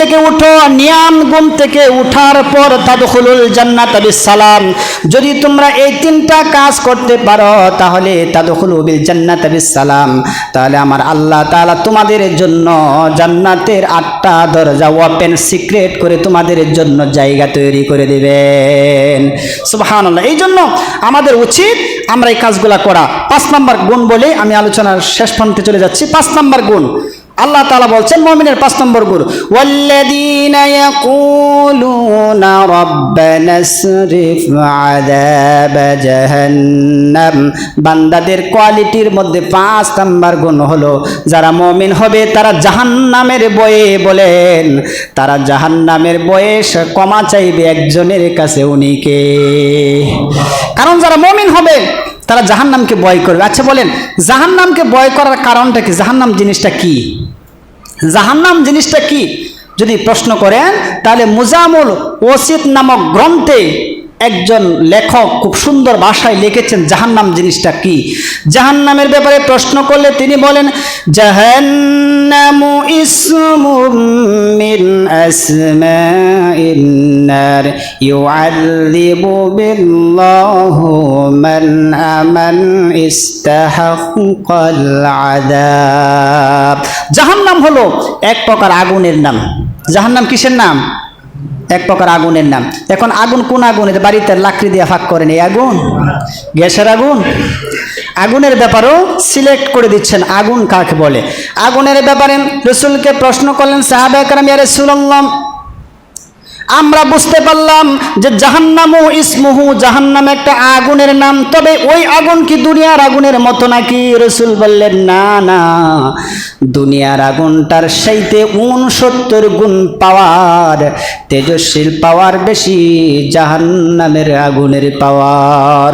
থেকে উঠো, নিয়াম গুম থেকে উঠার পর তাদখুলুল জান্নাত সালাম যদি তোমরা এই তিনটা কাজ করতে পারো, তাহলে তাদখুলু বিল জান্নাত সালাম তাহলে আমার আল্লাহ তাআলা তোমাদের জন্য জান্নাতের আটটা দরজা ওপেন সিক্রেট করে তোমাদের জন্য জায়গা তৈরি করে দিবেন। সুবহানাল্লাহ। এই জন্য আমাদের উচিত আমরা এই কাজগুলা করা। পাঁচ নম্বর গুণ বলে আমি আলোচনার শেষ প্রান্তে চলে যাচ্ছি। পাঁচ নম্বর গুণ আল্লাহ তালা বলছেন, মুমিনের পাঁচ নম্বর গুরু বান্দাদের কোয়ালিটির মধ্যে পাঁচ নম্বর গুণ হলো, যারা মমিন হবে তারা জাহান্নামের বয়ে বলেন, তারা জাহান্নামের বয়স কমা চাইবে একজনের কাছে উনিকে। কারণ যারা মমিন হবে তারা জাহান্নামকে বয় করবে। আচ্ছা বলেন, জাহান্নামকে বয় করার কারণটা কি? জাহান্নাম জিনিসটা কি? জাহান্নাম জিনিসটা কি? যদি প্রশ্ন করেন, তাহলে মুজামুল ওসিদ নামক গ্রন্থে একজন লেখক খুব সুন্দর ভাষায় লিখেছেন জাহান্নাম জিনিসটা কি? জাহান্নামের ব্যাপারে প্রশ্ন করলে তিনি বলেন ইস্তাহাক্কাল আযাব। জাহান্নাম হলো এক প্রকার আগুনের নাম। জাহান্নাম কিসের নাম? এক প্রকার আগুনের নাম। এখন আগুন কোন আগুন? বাড়িতে লাকড়ি দিয়ে ফাঁক করেন, এই আগুন? গ্যাসের আগুন? আগুনের ব্যাপারেও সিলেক্ট করে দিচ্ছেন, আগুন কাকে বলে? আগুনের ব্যাপারে রসুলকে প্রশ্ন করলেন সাহাবে একরাম ইয়া রাসূলুল্লাহ আমরা বুঝতে পারলাম যে জাহান্নামু ইসমুহু জাহান্নাম একটা আগুনের নাম। তবে ওই আগুন কি দুনিয়ার আগুনের মতো নাকি? রসুল বললেন, না না। দুনিয়ার আগুনটার সেইতে উনসত্তর গুণ পাওয়ার, তেজস্বীর পাওয়ার বেশি জাহান্নামের আগুনের পাওয়ার।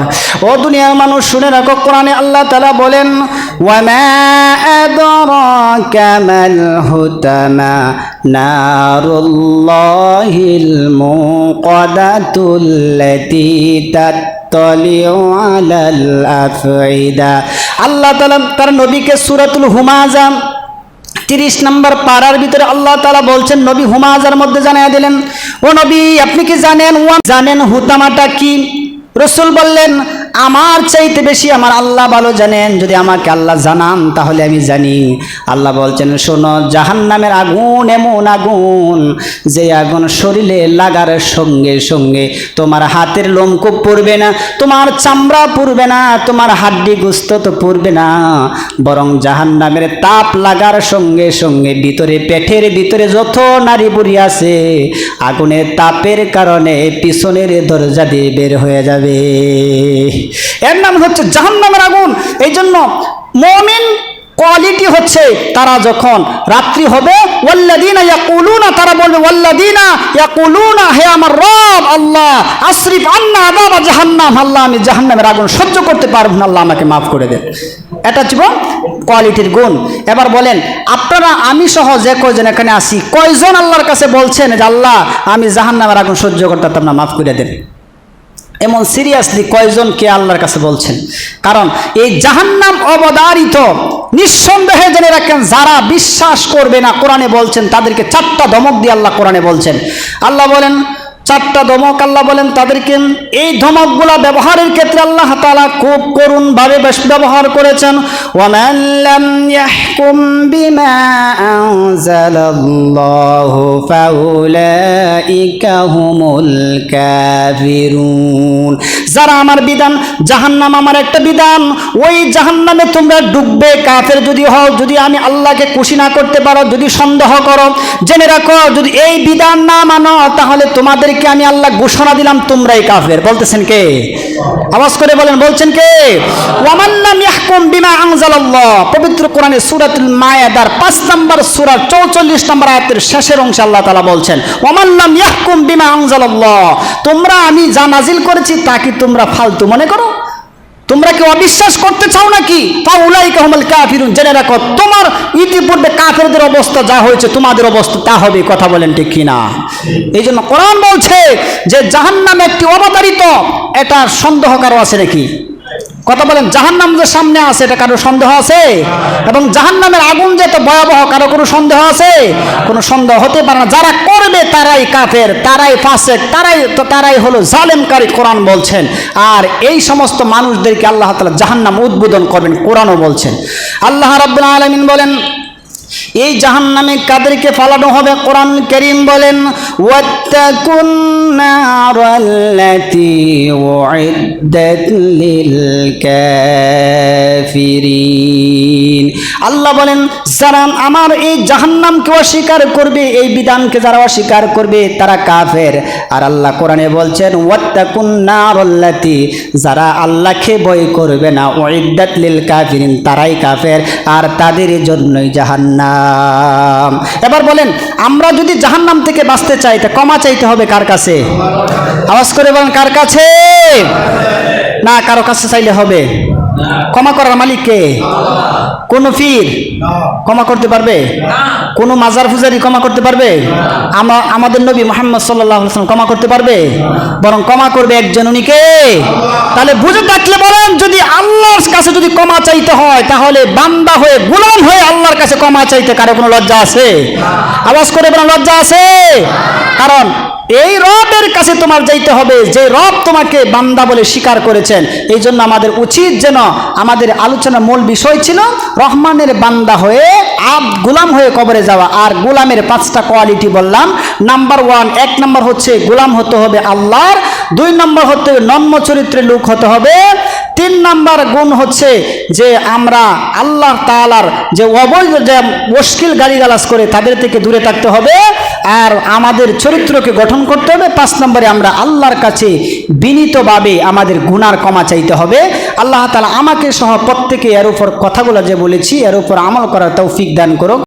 ও দুনিয়ার মানুষ, শুনে রাখো, কোরআনে আল্লাহ তালা বলেন ওয়ামা আদরাকা মাল হুতামা নারুল্লাহিল মুকাদাতুল্লাতী তাত্তালিউ আলাল আফইদা আল্লাহ তাআলা তার নবীকে সূরাতুল হুমাজা তিরিশ নম্বর পাড়ার ভিতরে আল্লাহ তালা বলছেন, নবী হুমাজার মধ্যে জানিয়ে দিলেন, ও নবী, আপনি কি জানেন ও জানেন হুতামাটা কি? রসুল বললেন আমার চাইতে বেশি আমার আল্লাহ ভালো জানেন। যদি আমাকে আল্লাহ জানান, তাহলে আমি জানি। আল্লাহ বলছেন, শোনো জাহান নামের আগুন এমন আগুন, যে আগুন শরীরে লাগার সঙ্গে সঙ্গে তোমার হাতের লোমকূপ পড়বে না, তোমার চামড়া পড়বে না, তোমার হাড্ডি গুস্ত তো পড়বে না। বরং জাহান নামের তাপ লাগার সঙ্গে সঙ্গে ভিতরে পেটের ভিতরে যত নারী বুড়ি আছে, আগুনের তাপের কারণে পিছনের দরজা দিয়ে বের হয়ে যাবে। এর নাম হচ্ছে জাহান্নামের আগুন। এই জন্য মমিন কোয়ালিটি হচ্ছে তারা যখন রাত্রি হবে ওয়াল্লাদিনা তারা বলবে ওয়াল্লাদিনা ইয়াকুলুনা, হে আমার রব, আল্লাহ আশরিফ আন্না আযাবা জাহান্নাম, আল্লাহ, আমি জাহান্নামের আগুন সহ্য করতে পারব না, আল্লাহ আমাকে মাফ করে দেন। এটা হচ্ছে কোয়ালিটির গুণ। এবার বলেন, আপনারা, আমি সহ যে কয়জন এখানে আসি কয়জন আল্লাহর কাছে বলছেন যে, আল্লাহ, আমি জাহান্নামের আগুন সহ্য করতে পারতাম না, মাফ করে দেন। এমন সিরিয়াসলি কয়জনকে আল্লাহর কাছে বলছেন? কারণ এই জাহান্নাম অবদারিত, নিঃসন্দেহে জেনে রাখেন, যারা বিশ্বাস করবে না, কোরআনে বলছেন, তাদেরকে চারটা ধমক দিয়ে আল্লাহ কোরআনে বলছেন। আল্লাহ বলেন চারটা ধমক আল্লাহ বলেন তাদেরকে, এই ধমকগুলা ব্যবহারের ক্ষেত্রে আল্লাহ তাআলা খুব করুণভাবে বেশ ব্যবহার করেছেন। যারা আমার বিধান, জাহান্নাম আমার একটা বিধান, ওই জাহান্নামে তোমরা ডুববে, কাফের যদি হও, যদি আমি আল্লাহকে খুশি না করতে পারো, যদি সন্দেহ করো, জেনে রাখো, যদি এই বিধান না মানো, তাহলে তোমাদেরকে আমি আল্লাহ ঘোষণা দিলাম, তোমরাই কাফের। বলতেছেন কে? আওয়াজ করে বলেন, বলছেন কে? পবিত্র কোরআনে সূরাতুল মায়াদার পাঁচ নম্বর সূরা 44 নম্বর আয়াতের শেষের অংশে আল্লাহ তাআলা বলছেন ওয়ামান্নাম ইয়াহকুম বিমা আনজালাল্লাহ। তোমরা আমি যা নাজিল করেছি, তা কি তোমরা ফালতু মনে করো? তোমরা কি অবিশ্বাস করতে চাও নাকি? তা উলাই কাহমাল জেনে রাখো, তোমার ইতিপূর্বে কাফেরদের অবস্থা যা হয়েছে, তোমাদের অবস্থা তা হবে কথা বলেন ঠিক কিনা? এই জন্য কোরআন বলছে যে জাহান্নাম একটি অবতারিত এটা সন্দেহ কারও আছে নাকি? কথা বলেন জাহান নাম যে সামনে আছে, এটা কারও সন্দেহ আছে? এবং জাহান নামের আগুন যে তো ভয়াবহ, কারও কোনো সন্দেহ আছে? কোনো সন্দেহ হতে পারে না। যারা করবে, তারাই কাফের, তারাই ফাঁসে তারাই তো তারাই হলো জালেমকারী, কোরআন বলছেন। আর এই সমস্ত মানুষদেরকে আল্লাহ তালা জাহান্নাম উদ্বোধন করবেন, কোরআনও বলছেন। আল্লাহ রাবুল আলমিন বলেন এই জাহান্নামে কাদেরকে ফালানো হবে? কোরআন করিম বলেন আল্লাহ বলেন, যারা আমার এই জাহান্নামকে অস্বীকার করবে, এই বিধানকে যারা অস্বীকার করবে, তারা কাফের। আর আল্লাহ কোরআনে বলছেন ওয়াত্তাকুন নারাল্লাতি যারা আল্লাহকে ভয় করবে না, উইদ্দাত লিল কাফিরিন তারাই কাফের, আর তাদের জন্যই জাহান্নাম। এবার বলেন, আমরা যদি জাহান্নাম থেকে বাঁচতে চাই তা ক্ষমা চাইতে হবে কার কাছে? আওয়াজ করে বলেন, কার কাছে? না, কারও কাছে চাইলে হবে। ক্ষমা করার মালিক কে? কোন ফির ক্ষমা করতে পারবে? কোন মাজার ফুজারি ক্ষমা করতে পারবে? আমা আমাদের নবী মোহাম্মদ সাল্লাহ ক্ষমা করতে পারবে? বরং ক্ষমা করবে একজন উনি কে? তাহলে বুঝে থাকলে বলেন যদি আল্লাহর কাছে যদি ক্ষমা চাইতে হয় তাহলে বান্দা হয়ে গোলাম হয়ে আল্লাহর কাছে ক্ষমা চাইতে কারও কোনো লজ্জা আছে? আওয়াজ করে বলেন লজ্জা আছে? কারণ এই রবের কাছে তোমার যাইতে হবে, যে রব তোমাকে বান্দা বলে স্বীকার করেছেন। এই জন্য আমাদের উচিত যেন আমাদের আলোচনার মূল বিষয় ছিল, রহমানের বান্দা হয়ে, আব, গুলাম হয়ে কবরে যাওয়া। আর গুলামের পাঁচটা কোয়ালিটি বললাম। নাম্বার ওয়ান, এক নম্বর হচ্ছে, গুলাম হতে হবে আল্লাহর। দুই নম্বর হতে হবে নম্য চরিত্রের লোক হতে হবে। তিন নাম্বার গুণ হচ্ছে যে আমরা আল্লাহ তালার যে অবৈধ যে মুশকিল গালিগালাজ করে তাদের থেকে দূরে থাকতে হবে আর আমাদের চরিত্রকে গঠন করতে হবে। পাঁচ নম্বরে আমরা আল্লাহর কাছে বিনীতভাবে আমাদের গুনার ক্ষমা চাইতে হবে। আল্লাহ তালা আমাকে সহ প্রত্যেকে এর উপর কথাগুলো যে বলেছি, এর উপর আমল করার তৌফিক দান করুক।